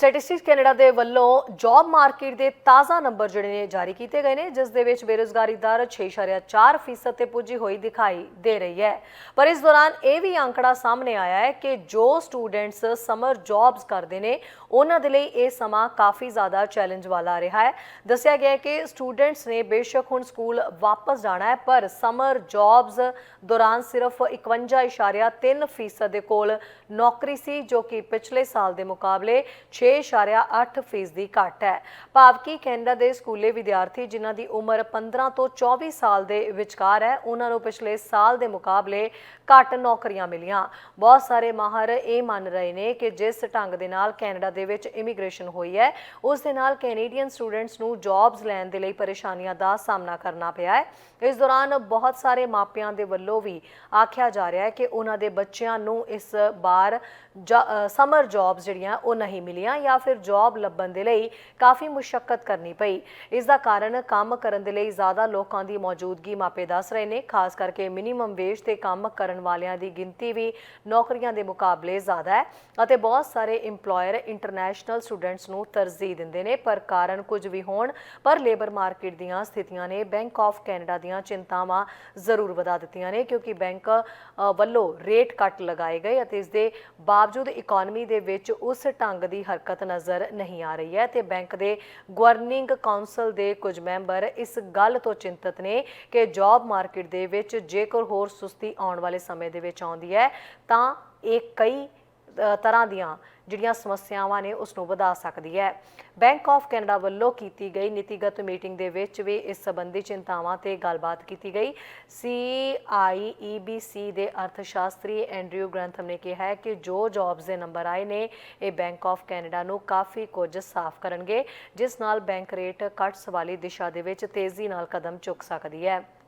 Statistics Canada ਦੇ ਵੱਲੋਂ job market ਦੇ ਤਾਜ਼ਾ ਨੰਬਰ ਜਿਹੜੇ ਨੇ ਜਾਰੀ ਕੀਤੇ ਗਏ ਨੇ, ਜਿਸ ਦੇ ਵਿੱਚ ਬੇਰੁਜ਼ਗਾਰੀ ਦਰ 6.4% ਤੇ ਪੁੱਜੀ ਹੋਈ ਦਿਖਾਈ ਦੇ ਰਹੀ ਹੈ। ਪਰ ਇਸ ਦੌਰਾਨ ਇਹ ਵੀ ਅੰਕੜਾ ਸਾਹਮਣੇ ਆਇਆ ਹੈ ਕਿ ਜੋ ਸਟੂਡੈਂਟਸ ਸਮਰ ਜੌਬਸ ਕਰਦੇ ਨੇ, ਉਹਨਾਂ ਦੇ ਲਈ ਇਹ ਸਮਾਂ ਕਾਫੀ ਜ਼ਿਆਦਾ ਚੈਲੰਜ ਵਾਲਾ ਰਿਹਾ ਹੈ। ਦੱਸਿਆ ਗਿਆ ਹੈ ਕਿ ਸਟੂਡੈਂਟਸ ਨੇ ਬੇਸ਼ੱਕ ਹੁਣ ਸਕੂਲ ਵਾਪਸ ਜਾਣਾ ਹੈ, ਪਰ ਸਮਰ ਜੌਬਸ ਦੌਰਾਨ ਸਿਰਫ 51.3% ਦੇ ਕੋਲ ਨੌਕਰੀ ਸੀ, ਜੋ ਕਿ ਪਿਛਲੇ ਸਾਲ ਦੇ ਮੁਕਾਬਲੇ 6.8% ਫੀਸਦੀ ਘੱਟ ਹੈ। ਭਾਵ ਕਿ ਕੈਨੇਡਾ ਦੇ ਸਕੂਲੇ ਵਿਦਿਆਰਥੀ ਜਿਨ੍ਹਾਂ ਦੀ ਉਮਰ 15 ਤੋਂ 24 ਸਾਲ ਦੇ ਵਿਚਕਾਰ ਹੈ, ਉਹਨਾਂ ਨੂੰ ਪਿਛਲੇ ਸਾਲ ਦੇ ਮੁਕਾਬਲੇ ਘੱਟ ਨੌਕਰੀਆਂ ਮਿਲੀਆਂ। ਬਹੁਤ ਸਾਰੇ ਮਾਹਰ ਇਹ ਮੰਨ ਰਹੇ ਨੇ ਕਿ ਜਿਸ ਢੰਗ ਦੇ ਨਾਲ ਕੈਨੇਡਾ ਦੇ ਵਿੱਚ ਇਮੀਗ੍ਰੇਸ਼ਨ ਹੋਈ ਹੈ, ਉਸ ਦੇ ਨਾਲ ਕੈਨੇਡੀਅਨ ਸਟੂਡੈਂਟਸ ਨੂੰ ਜੌਬਸ ਲੈਣ ਦੇ ਲਈ ਪਰੇਸ਼ਾਨੀਆਂ ਦਾ ਸਾਹਮਣਾ ਕਰਨਾ ਪਿਆ ਹੈ। ਇਸ ਦੌਰਾਨ ਬਹੁਤ ਸਾਰੇ ਮਾਪਿਆਂ ਦੇ ਵੱਲੋਂ ਵੀ ਆਖਿਆ ਜਾ ਰਿਹਾ ਹੈ ਕਿ ਉਹਨਾਂ ਦੇ ਬੱਚਿਆਂ ਨੂੰ ਇਸ ਬਾਰ ਸਮਰ ਜੌਬਸ ਜਿਹੜੀਆਂ, ਉਹ ਨਹੀਂ ਮਿਲੀਆਂ। ਜਾਂ ਫਿਰ ਜੌਬ ਲੱਭਣ ਦੇ ਲਈ ਕਾਫੀ ਮੁਸ਼ਕਲ ਕਰਨੀ ਪਈ। ਇਸ ਦਾ ਕਾਰਨ ਕੰਮ ਕਰਨ ਦੇ ਲਈ ਜ਼ਿਆਦਾ ਲੋਕਾਂ ਦੀ ਮੌਜੂਦਗੀ ਮਾਪੇ ਦੱਸ ਰਹੇ ਨੇ। ਖਾਸ ਕਰਕੇ ਮਿਨੀਮਮ ਵੇਜ ਤੇ ਕੰਮ ਕਰਨ ਵਾਲਿਆਂ ਦੀ ਗਿਣਤੀ ਵੀ ਨੌਕਰੀਆਂ ਦੇ ਮੁਕਾਬਲੇ ਜ਼ਿਆਦਾ ਹੈ ਅਤੇ ਬਹੁਤ ਸਾਰੇ EMPLOYER ਇੰਟਰਨੈਸ਼ਨਲ ਸਟੂਡੈਂਟਸ ਨੂੰ ਤਰਜੀਹ ਦਿੰਦੇ ਨੇ। ਪਰ ਕਾਰਨ ਕੁਝ ਵੀ ਹੋਣ, ਪਰ ਲੇਬਰ ਮਾਰਕੀਟ ਦੀਆਂ ਸਥਿਤੀਆਂ ਨੇ ਬੈਂਕ ਆਫ ਕੈਨੇਡਾ ਦੀਆਂ ਚਿੰਤਾਵਾਂ ਜ਼ਰੂਰ ਵਧਾ ਦਿੱਤੀਆਂ ਨੇ ਕਿਉਂਕਿ ਬੈਂਕ ਵੱਲੋਂ ਰੇਟ ਕੱਟ ਲਗਾਏ ਗਏ ਅਤੇ ਇਸ ਦੇ ਬਾਵਜੂਦ ਇਕਨੋਮੀ ਦੇ ਵਿੱਚ ਉਸ ਢੰਗ ਦੀ ਹਰਕਤ ਨਜ਼ਰ ਨਹੀਂ ਆ ਰਹੀ ਹੈ ਤੇ ਬੈਂਕ ਦੇ ਗਵਰਨਿੰਗ ਕਾਉਂਸਲ ਦੇ ਕੁਝ ਮੈਂਬਰ ਇਸ ਗੱਲ ਤੋਂ ਚਿੰਤਤ ਨੇ ਕਿ ਜੌਬ ਮਾਰਕੀਟ ਦੇ ਵਿੱਚ ਜੇਕਰ ਹੋਰ ਸੁਸਤੀ ਆਉਣ ਵਾਲੇ ਸਮੇਂ ਦੇ ਵਿੱਚ ਆਉਂਦੀ ਹੈ, ਤਾਂ ਇਹ ਕਈ ਤਰ੍ਹਾਂ ਦੀਆਂ ਜਿਹੜੀਆਂ ਸਮੱਸਿਆਵਾਂ ਨੇ ਉਸ ਨੂੰ ਵਧਾ ਸਕਦੀ ਹੈ। ਬੈਂਕ ਆਫ ਕੈਨੇਡਾ ਵੱਲੋਂ ਕੀਤੀ ਗਈ ਨੀਤੀਗਤ ਮੀਟਿੰਗ ਦੇ ਵਿੱਚ ਵੀ ਇਸ ਸੰਬੰਧੀ ਚਿੰਤਾਵਾਂ ਤੇ ਗੱਲਬਾਤ ਕੀਤੀ ਗਈ। ਸੀਆਈਈਬੀਸੀ ਦੇ ਅਰਥਸ਼ਾਸਤਰੀ ਐਂਡਰਿਊ ਗ੍ਰੰਥਮ ਨੇ ਕਿਹਾ ਹੈ ਕਿ ਜੋ ਜੌਬਸ ਦੇ ਨੰਬਰ ਆਏ ਨੇ, ਇਹ ਬੈਂਕ ਆਫ ਕੈਨੇਡਾ ਨੂੰ ਕਾਫੀ ਕੁਝ ਸਾਫ਼ ਕਰਨਗੇ, ਜਿਸ ਨਾਲ ਬੈਂਕ ਰੇਟ ਕੱਟਸ ਵਾਲੀ ਦਿਸ਼ਾ ਦੇ ਵਿੱਚ ਤੇਜ਼ੀ ਨਾਲ ਕਦਮ ਚੁੱਕ ਸਕਦੀ ਹੈ।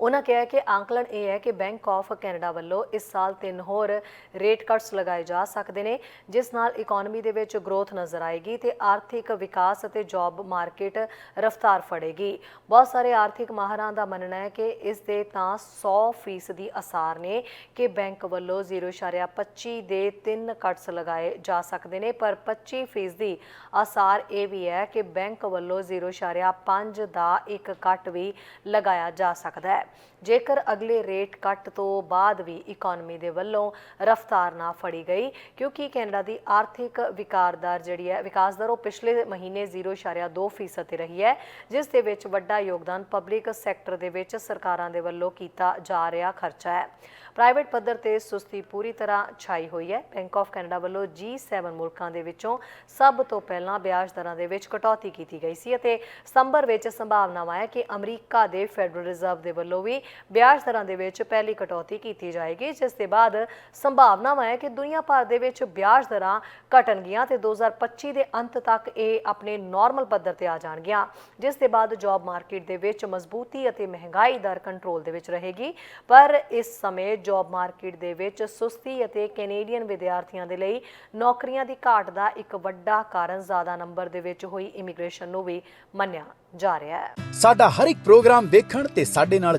ਉਹਨਾਂ ਕਿਹਾ ਕਿ ਆਂਕਲਣ ਇਹ ਹੈ ਕਿ ਬੈਂਕ ਆਫ ਕੈਨੇਡਾ ਵੱਲੋਂ ਇਸ ਸਾਲ ਤਿੰਨ ਹੋਰ ਰੇਟ ਕੱਟਸ ਲਗਾਏ ਜਾ ਸਕਦੇ ਨੇ, ਜਿਸ ਨਾਲ ਇਕਨੋਮੀ ਦੇ ਵਿੱਚ ਗਰੋਥ ਨਜ਼ਰ ਆਏਗੀ ਤੇ ਆਰਥਿਕ ਵਿਕਾਸ ਅਤੇ ਜੌਬ ਮਾਰਕੀਟ ਰਫ਼ਤਾਰ ਫੜੇਗੀ। ਬਹੁਤ ਸਾਰੇ ਆਰਥਿਕ ਮਾਹਰਾਂ ਦਾ ਮੰਨਣਾ ਹੈ ਕਿ ਇਸ ਦੇ ਤਾਂ 100% ਦੀ ਅਸਾਰ ਨੇ ਕਿ ਬੈਂਕ ਵੱਲੋਂ 0.25 ਦੇ ਤਿੰਨ ਕੱਟਸ ਲਗਾਏ ਜਾ ਸਕਦੇ ਨੇ, ਪਰ 25% ਦੀ ਅਸਾਰ ਇਹ ਵੀ ਹੈ ਕਿ ਬੈਂਕ ਵੱਲੋਂ 0.5 ਦਾ ਇੱਕ ਕੱਟ ਵੀ ਲਗਾਇਆ ਜਾ ਸਕਦਾ ਹੈ। ਜੇਕਰ ਅਗਲੇ ਰੇਟ ਕੱਟ ਤੋਂ ਬਾਅਦ ਵੀ ਇਕਨੋਮੀ ਦੇ ਵੱਲੋਂ ਰਫ਼ਤਾਰ ਨਾ ਫੜੀ ਗਈ, ਕਿਉਂਕਿ ਕੈਨੇਡਾ ਦੀ ਆਰਥਿਕ ਵਿਕਾਰ ਦਰ ਜਿਹੜੀ ਹੈ, ਵਿਕਾਸ ਦਰ ਉਹ ਪਿਛਲੇ ਮਹੀਨੇ 0.2% ਤੇ ਰਹੀ ਹੈ, ਜਿਸ ਦੇ ਵਿੱਚ ਵੱਡਾ ਯੋਗਦਾਨ ਪਬਲਿਕ ਸੈਕਟਰ ਦੇ ਵਿੱਚ ਸਰਕਾਰਾਂ ਦੇ ਵੱਲੋਂ ਕੀਤਾ ਜਾ ਰਿਹਾ ਖਰਚਾ ਹੈ। ਪ੍ਰਾਈਵੇਟ ਪੱਧਰ ਤੇ ਸੁਸਤੀ ਪੂਰੀ ਤਰ੍ਹਾਂ ਛਾਈ ਹੋਈ ਹੈ। ਬੈਂਕ ਆਫ ਕੈਨੇਡਾ ਵੱਲੋਂ G7 ਮੁਲਕਾਂ ਦੇ ਵਿੱਚੋਂ ਸਭ ਤੋਂ ਪਹਿਲਾਂ ਵਿਆਜ ਦਰਾਂ ਦੇ ਵਿੱਚ ਕਟੌਤੀ ਕੀਤੀ ਗਈ ਸੀ ਅਤੇ ਸਤੰਬਰ ਵਿੱਚ ਸੰਭਾਵਨਾਵਾਂ ਹੈ ਕਿ ਅਮਰੀਕਾ ਦੇ ਫੈਡਰਲ ਰਿਜ਼ਰਵ ਦੇ ਵੱਲੋਂ ਵੱਲੋਂ ਵੀ ਵਿਆਜ ਦਰਾਂ ਦੇ ਵਿੱਚ ਪਹਿਲੀ ਕਟੌਤੀ ਕੀਤੀ ਜਾਏਗੀ, ਜਿਸ ਦੇ ਬਾਅਦ ਸੰਭਾਵਨਾਵਾਂ ਹੈ ਕਿ ਦੁਨੀਆ ਭਰ ਦੇ ਵਿੱਚ ਵਿਆਜ ਦਰਾਂ ਘਟਣਗੀਆਂ ਤੇ 2025 ਦੇ ਅੰਤ ਤੱਕ ਇਹ ਆਪਣੇ ਨਾਰਮਲ ਪੱਧਰ ਤੇ ਆ ਜਾਣਗੀਆਂ, ਜਿਸ ਦੇ ਬਾਅਦ ਜੌਬ ਮਾਰਕੀਟ ਦੇ ਵਿੱਚ ਮਜ਼ਬੂਤੀ ਅਤੇ ਮਹਿੰਗਾਈ ਦਰ ਕੰਟਰੋਲ ਦੇ ਵਿੱਚ ਰਹੇਗੀ। ਪਰ ਇਸ ਸਮੇਂ ਜੌਬ ਮਾਰਕੀਟ ਦੇ ਵਿੱਚ ਸੁਸਤੀ ਅਤੇ ਕੈਨੇਡੀਅਨ ਵਿਦਿਆਰਥੀਆਂ ਦੇ ਲਈ ਨੌਕਰੀਆਂ ਦੀ ਘਾਟ ਦਾ ਇੱਕ ਵੱਡਾ ਕਾਰਨ ਜ਼ਿਆਦਾ ਨੰਬਰ ਦੇ ਵਿੱਚ ਹੋਈ ਇਮੀਗ੍ਰੇਸ਼ਨ ਨੂੰ ਵੀ ਮੰਨਿਆ ਜਾ ਰਿਹਾ ਹੈ। ਸਾਡਾ ਹਰ ਇੱਕ ਪ੍ਰੋਗਰਾਮ ਦੇਖਣ ਤੇ ਸਾਡੇ ਨਾਲ